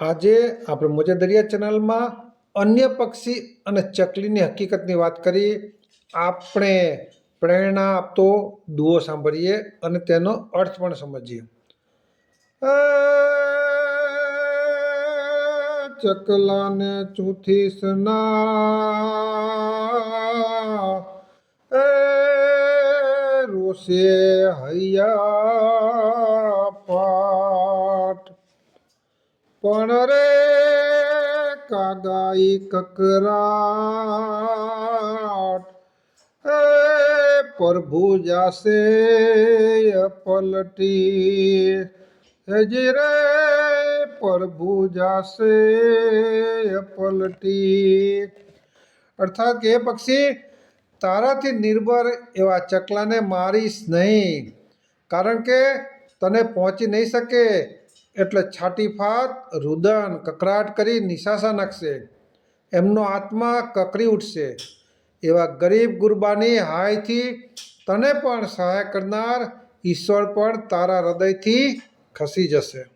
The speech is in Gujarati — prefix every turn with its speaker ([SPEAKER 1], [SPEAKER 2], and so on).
[SPEAKER 1] આજે આપણે મોજે દરિયા ચેનલમાં અન્ય પક્ષી અને ચકલીની હકીકતની વાત કરી આપણે પ્રેરણા આપતો દુઓ સાંભળીએ અને તેનો અર્થ પણ સમજીએ. ચકલાને ચૂથી સના રોશે હૈયા પાટ પણ રે કાગાઈ કકરાટ. હે પ્રભુ જાસે પલટી. હજી રે પ્રભુ જાસે પલટી. અર્થાત કે પક્ષી, તારાથી નિર્ભર એવા ચકલાને મારીશ નહીં. કારણ કે તને પહોંચી નહીં શકે. એટલે છાટી ફાત, રુદન, કકરાટ કરી નિશાસા નાખશે. એમનો આત્મા કકરી ઉઠશે. એવા ગરીબ ગુરબાની હાયથી તને પણ સહાય કરનાર ઈશ્વર પણ તારા હૃદયથી ખસી જશે.